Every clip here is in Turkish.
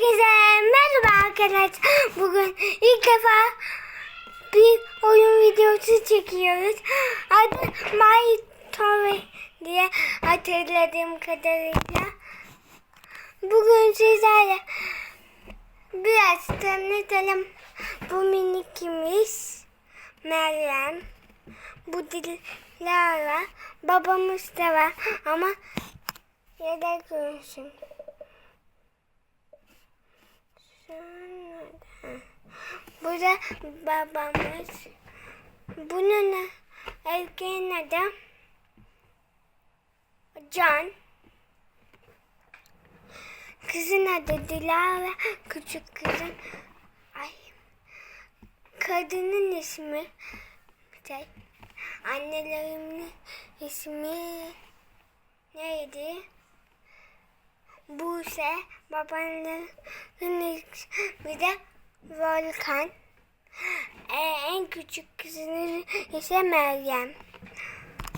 Herkese merhaba arkadaşlar. Bugün ilk defa bir oyun videosu çekiyoruz. Adı My Toy diye hatırladığım kadarıyla. Bugün sizlerle biraz tanıtalım. Bu minikimiz Meryem. Bu Dilara. Babamız da var ama yedek görünsün. Bu da babamız. Bunun erkeğin adı Can. Kızın adı Dilara. Küçük kızın. Ay. Kadının ismi şey, annelerimin ismi neydi? Buse, babanın ismi de Volkan. Ee, en küçük kızının ise Meryem.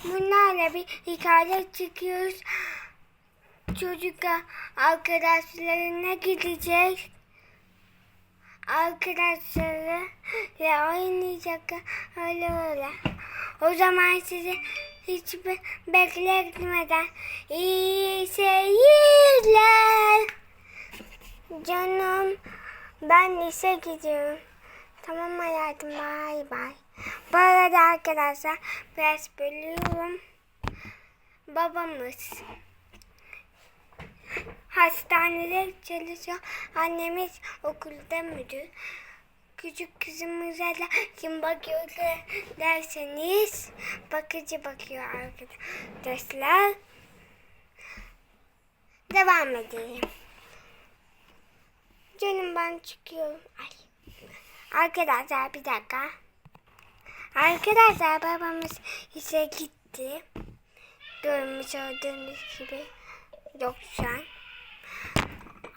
Bunlarla bir hikaye çıkıyoruz. Çocuk arkadaşlarına gidecek. Arkadaşları ve oynayacak öyle öyle. O zaman sizi hiç be- bekletmeden iyi seyirler. Canım ben lise gidiyorum. Tamam hayatım bay bay. Bu arada arkadaşlar biraz bölüyorum. Babamız hastanede çalışıyor. Annemiz okulda müdür. Küçük kızımıza da kim bakıyor derseniz bakıcı bakıyor arkadaşlar. Devam edelim. Canım ben çıkıyorum. Ay. Arkadaşlar bir dakika. Arkadaşlar babamız işe gitti. Görmüş olduğunuz gibi. Yok şu an.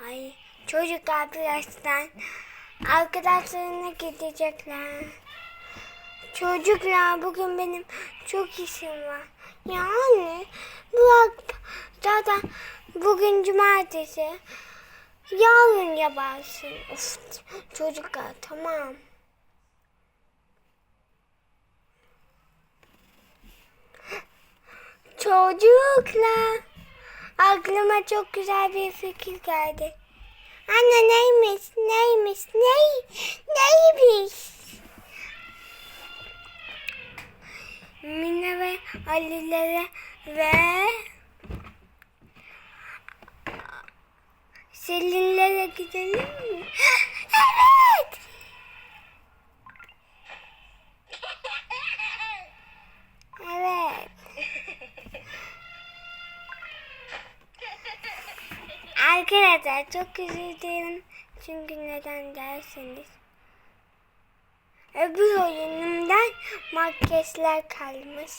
Ay çocuklar birazdan arkadaşlarına gidecekler. Çocuklar bugün benim çok işim var. Ya anne bırak zaten bugün cumartesi. Yarın yaparsın. Of, çocuklar tamam. Çocuklar. Aklıma çok güzel bir fikir geldi. Anne neymiş, neymiş, ney, neymiş? Mine ve Ali'lere ve Selin'lere gidelim mi? evet. Evet. Arkadaşlar çok üzüldüm. Çünkü neden derseniz. Öbür oyunumdan makyajlar kalmış.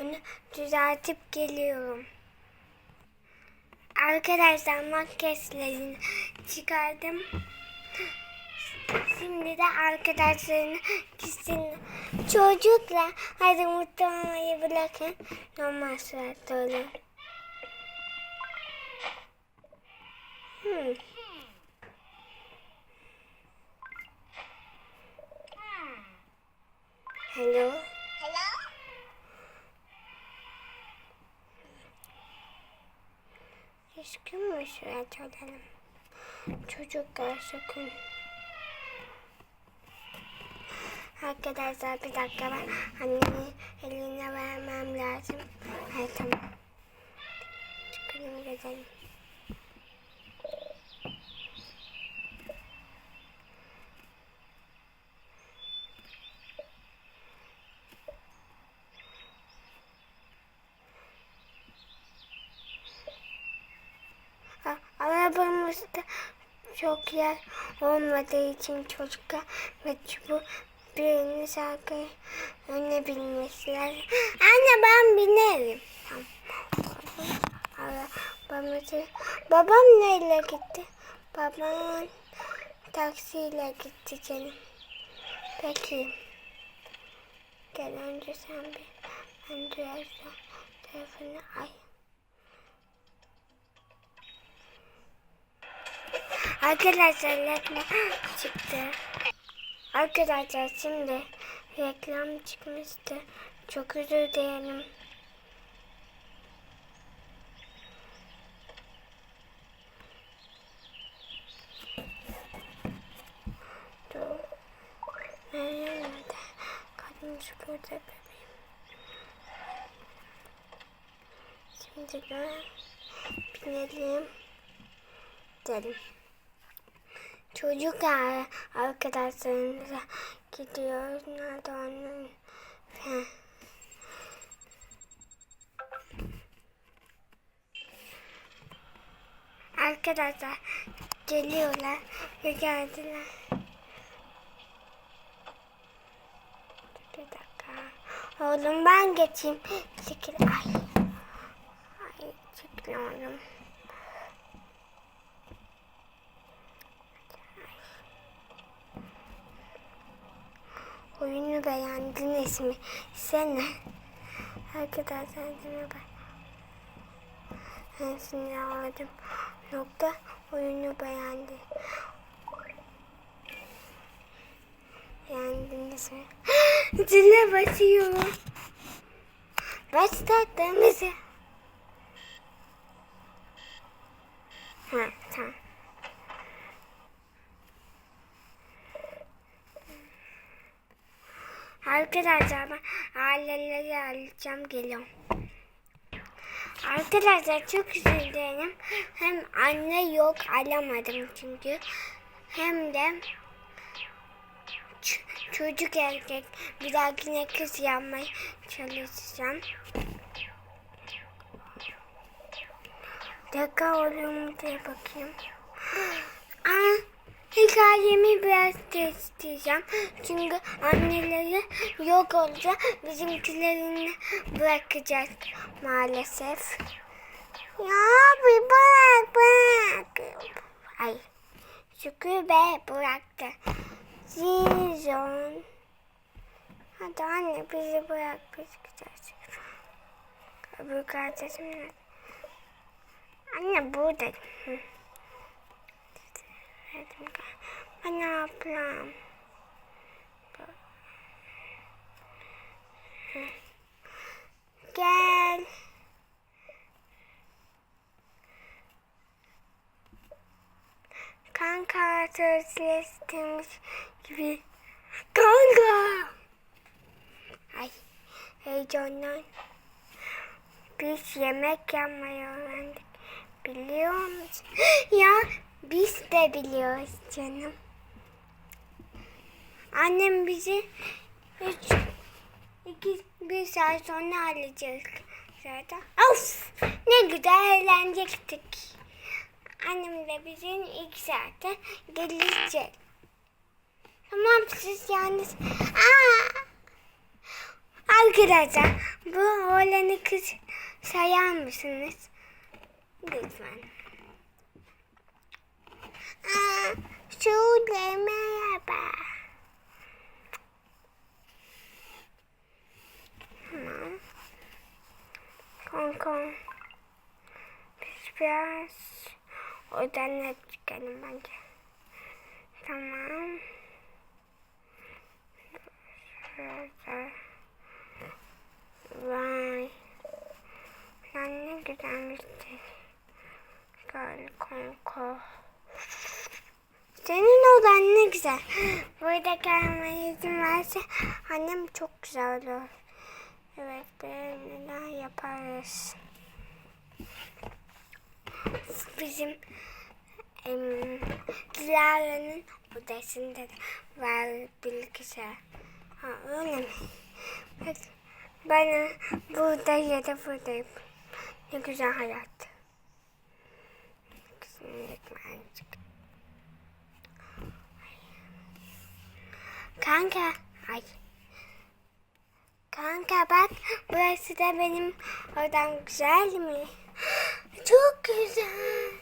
Onu düzeltip geliyorum. Arkadaşlar makyajlarını çıkardım. Şimdi de arkadaşlarını gitsin. Çocuklar hadi mutlu olmayı bırakın. Normal suratta olun. Hmm. Hello. Hello? Düşkün mü surat olalım? Çocuklar sakın. Arkadaşlar bir dakika ben annemi eline vermem lazım. Hayır tamam. Çıkalım gezelim. Ha, Arabamızda çok yer olmadığı için çocuklar ve bu biriniz arkaya öne binmesi lazım. Anne ben binerim. Arabamızı... Babam neyle gitti? Babam taksiyle gitti canım. Peki. Gel önce sen bir. Ben duyarsam telefonu ay. Arkadaşlar reklam çıktı. Arkadaşlar şimdi reklam çıkmıştı. Çok özür dilerim. Nerede? Kalmış burada bebeğim. Şimdi de binelim. Dedim. Çocuk ar- arkadaşlarımıza gidiyoruz. Nerede onun? Arkadaşlar geliyorlar ve geldiler. Bir dakika. Oğlum ben geçeyim. Çekil. Ay. Ay çekil oğlum. Oyunu beğendiniz mi? Sene. Arkadaşlar oyunu ben. Hepsini aldım. Nokta oyunu beğendi. Beğendiniz mi? Zile basıyorum. Başlattığımızı. Ha tamam. Arkadaşlar ben aileleri alacağım geliyorum. Arkadaşlar çok üzüldüm. Hem anne yok alamadım çünkü. Hem de çocuk erkek bir dahakine kız yapmaya çalışacağım. Dakika oluyor bakayım. Aa, hikayemi biraz değiştireceğim. Çünkü anneleri yok olunca bizimkilerini bırakacağız maalesef. Ya bir bırak bırak. Ay. Şükür be bıraktı. Zizon. Hadi anne bizi bırak biz gideceğiz. Öbür kardeşim? Anne burada. Hı. Ben ablam. Gel. Kanka sözleştirmiş gibi. Kanka. Ay heyecandan. Biz yemek yapmayı öğrendik. Biliyor musun? ya biz de biliyoruz canım. Annem bizi üç, iki, bir saat sonra alacak zaten. Of! Ne güzel eğlenecektik. Annem de bizim iki saate gelecek. Tamam siz yalnız. Aa! Arkadaşlar bu oğlanı kız sayar mısınız? Lütfen. Aa, Şule merhaba. Tamam. Kanka. Biz biraz odan çıkalım bence. Tamam. Şurada. Vay. Sen ne güzelmişsin. Gel kanka. Senin odan ne güzel. Burada gelmeye izin annem çok güzel olur. Evet böyle neler yaparız. Bizim em, Dilara'nın odasında var bilgisayar. Ha öyle mi? Evet. Ben burada ya da buradayım. Ne güzel hayat. Kanka. Ay. Kanka bak burası da benim odam güzel mi? Çok güzel.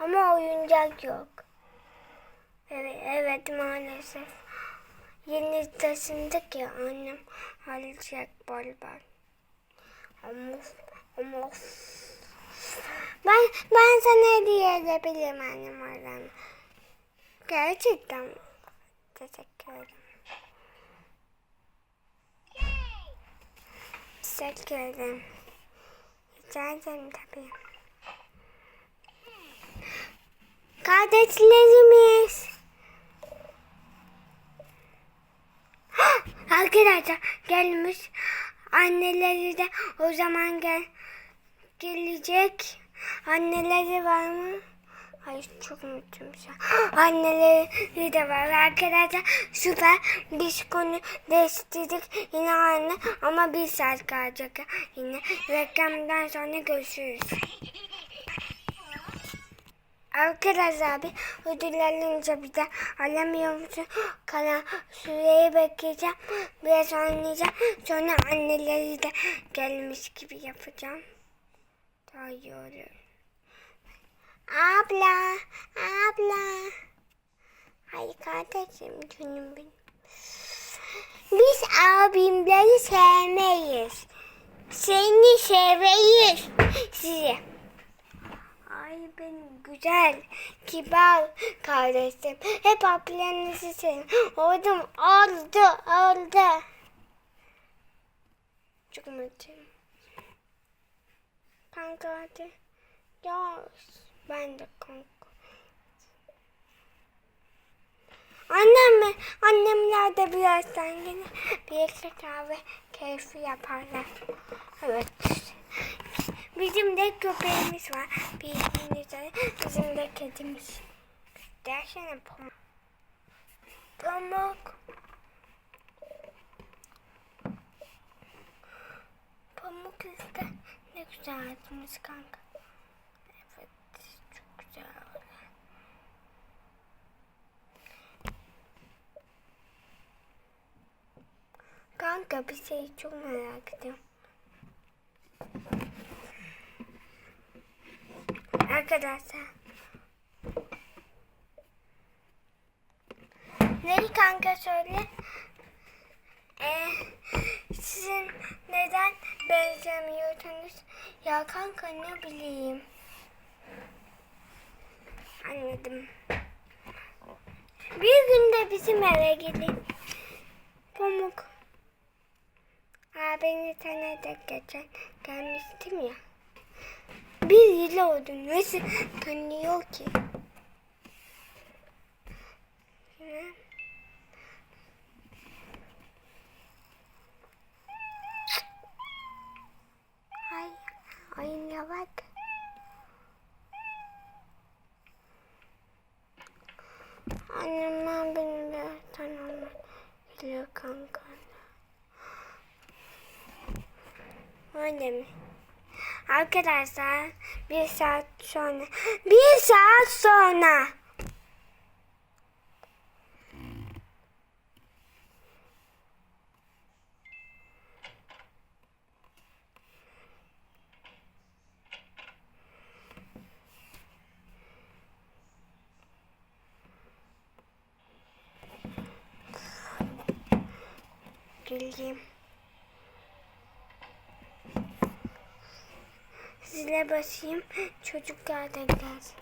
Ama oyuncak yok. Evet, evet maalesef. Yeni taşındık ya annem alacak bol bol. Ama ama Ben ben sana hediye edebilirim annem oradan. Gerçekten. Teşekkür ederim. Teşekkür ederim. Rica ederim tabii. Kardeşlerimiz. Arkadaşlar gelmiş. Anneleri de o zaman gel gelecek. Anneleri var mı? Ay çok mutluyum şu an. Anneleri de var arkadaşlar. Süper. Biz konu değiştirdik. Yine anne ama bir saat kalacak. Yine reklamdan sonra görüşürüz. Arkadaşlar bir ödül alınca bir de alamıyor musun? Kalan süreyi bekleyeceğim. Biraz oynayacağım. Sonra anneleri de gelmiş gibi yapacağım. Daha iyi. Abla, abla. Ay kardeşim canım benim. Biz abimleri sevmeyiz. Seni seveyiz. Sizi. Ay benim güzel, kibar kardeşim. Hep ablanızı sevin. Oldum, oldu, oldu. Çok mutluyum. Kanka hadi. Ya ben de kanka. Annem? Annemler de birazdan yine birlikte kahve keyfi yaparlar. Evet. Bizim de köpeğimiz var. Bildiğiniz üzere bizim de kedimiz. Dersene pamuk. Pamuk. Pamuk işte. Ne güzel adımız kanka. Güzel. Kanka bir şey çok merak ediyorum. Arkadaşlar. Neyi kanka söyle? Ee, sizin neden benzemiyorsunuz? Ya kanka ne bileyim. Anladım. Bir günde bizim eve gidin. Pamuk. Aa, beni tanıdık geçen gelmiştim ya. Bir yıl oldu. Nasıl tanıyor ki? Ay, ayına bak. Annemden beni de tanımak biliyor kanka. Öyle mi? Arkadaşlar bir saat sonra bir saat sonra geleyim. Zile basayım. Çocuklar da gelsin.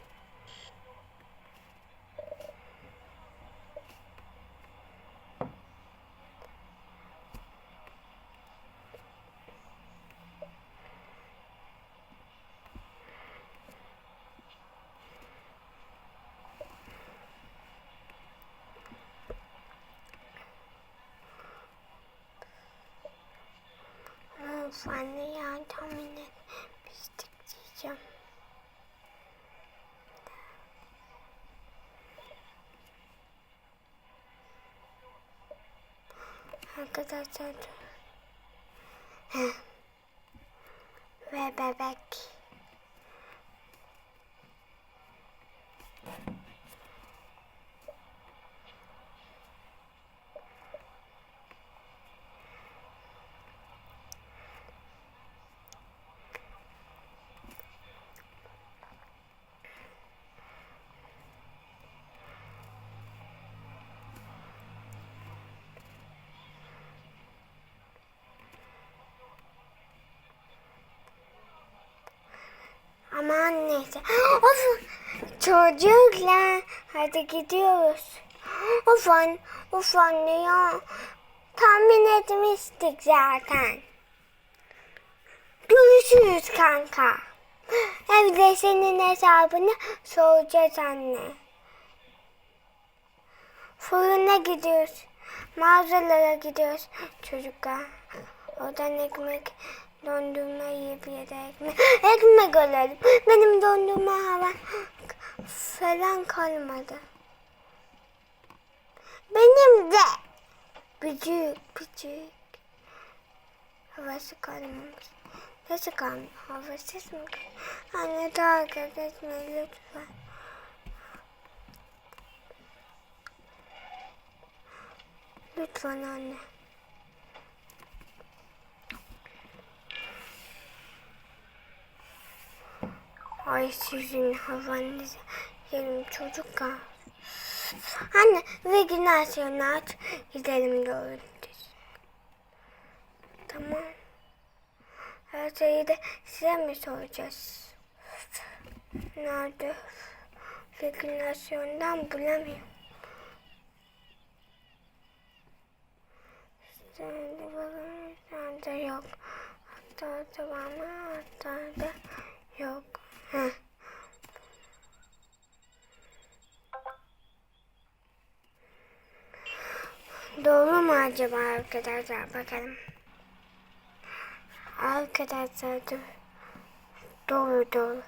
Of anne ya tahmin etmiştik diyeceğim. Arkadaşlar ve bebek. Neyse. Of çocuklar hadi gidiyoruz. Of anne, of anne ya. Tahmin etmiştik zaten. Görüşürüz kanka. Evde senin hesabını soracağız anne. Fırına gidiyoruz. Mağazalara gidiyoruz çocuklar. Oradan ekmek, dondurma yiyip ya da ekmek. Alalım. Benim dondurma hava falan kalmadı. Benim de. Küçük, küçük. Havası kalmamış. Nasıl kalmış? Havasız mı? Anne dalga geçme lütfen. Lütfen anne. Ay sizin havanızı yerim çocuklar. Anne regülasyonu aç. Gidelim doğru. Tamam. Her şeyi de size mi soracağız? Nerede? Regülasyondan bulamıyorum. Sende bakın, sende yok. Hatta bana, hatta da yok. Heh. Doğru mu acaba arkadaşlar bakalım. Arkadaşlar dur. Doğru doğru.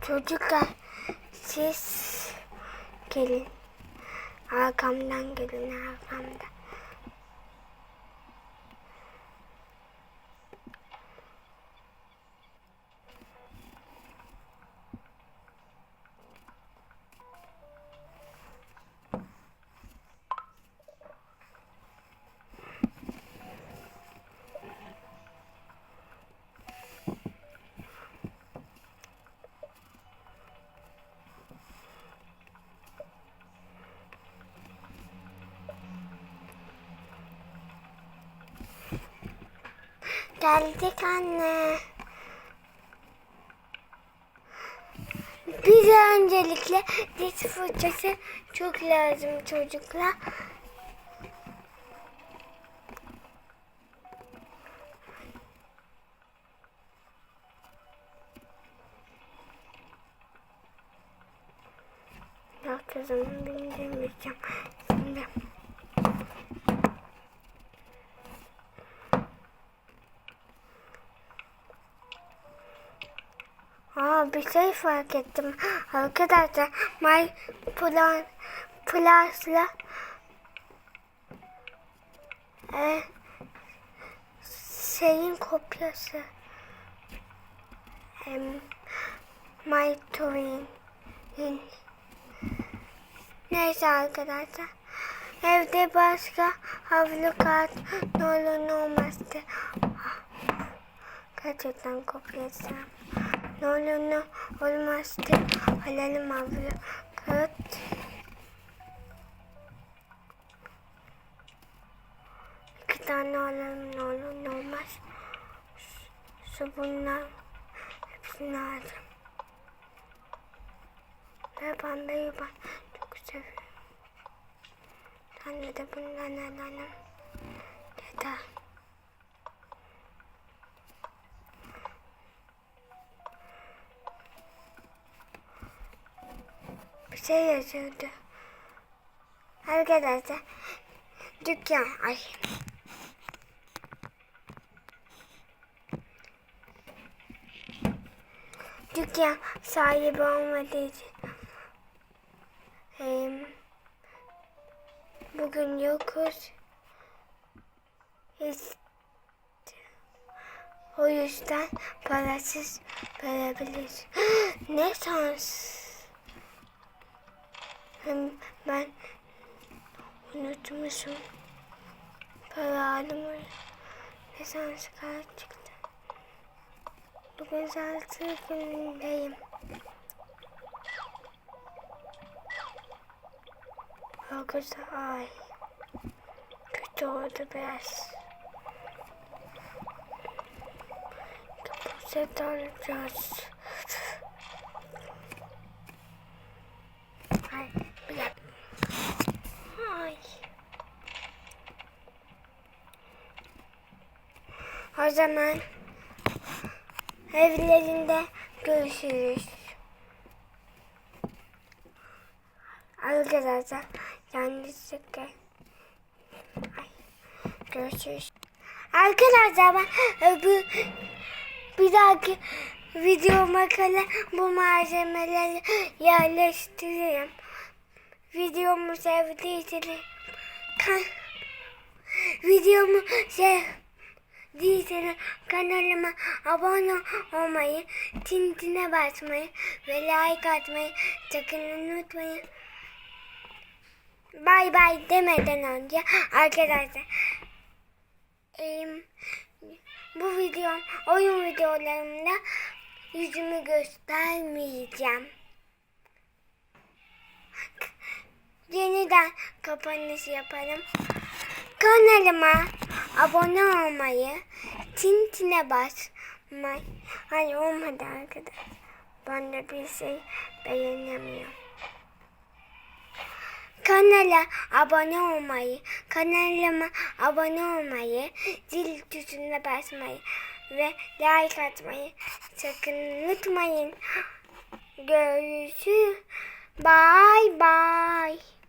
Çocuklar siz gelin. Arkamdan gelin arkamdan. Geldik anne. Bize öncelikle diş fırçası çok lazım çocuklar. Yok kızım bildirmeyeceğim. Şimdi. Aa bir şey fark ettim. Arkadaşlar My Plan Plus'la e, şeyin kopyası. Em, My Twin. Neyse arkadaşlar. Evde başka havlu kağıt ne olur ne olmazdı. Gerçekten kopyasam. Ne olur ne olmazdı. Alalım havlu kağıt. İki tane alalım ne olmaz. Su bunlar. Hepsini aldım. Ve pembeyi ben çok seviyorum. Anne de bundan alalım. Bir şey yazıyordu. Arkadaşlar dükkan ay. Dükkan sahibi olmadığı için em, bugün yokuz. Hiç o yüzden parasız verebiliriz. ne şans. Hem ben unutmuşum. Para alımı ne şans kart çıktı. Bugün saati günündeyim. Dokuz ay. Kötü oldu biraz. set alacağız. Ay, bir dakika. Ay. O zaman evlerinde görüşürüz. Arkadaşlar yanlışlıkla görüşürüz. Arkadaşlar ben öbür bir dahaki video makale bu malzemeleri yerleştireyim. Videomu sevdiyseniz videomu sevdiyseniz kanalıma abone olmayı, tintine basmayı ve like atmayı sakın unutmayın. Bay bay demeden önce arkadaşlar em, bu videom oyun videolarımda yüzümü göstermeyeceğim. Yeniden kapanış yapalım. Kanalıma abone olmayı, tintine basmayı. Hayır olmadı arkadaş. Ben de bir şey beğenemiyorum. Kanala abone olmayı, kanalıma abone olmayı, zil tuşuna basmayı ve like atmayı sakın unutmayın. Görüşürüz. Bye bye.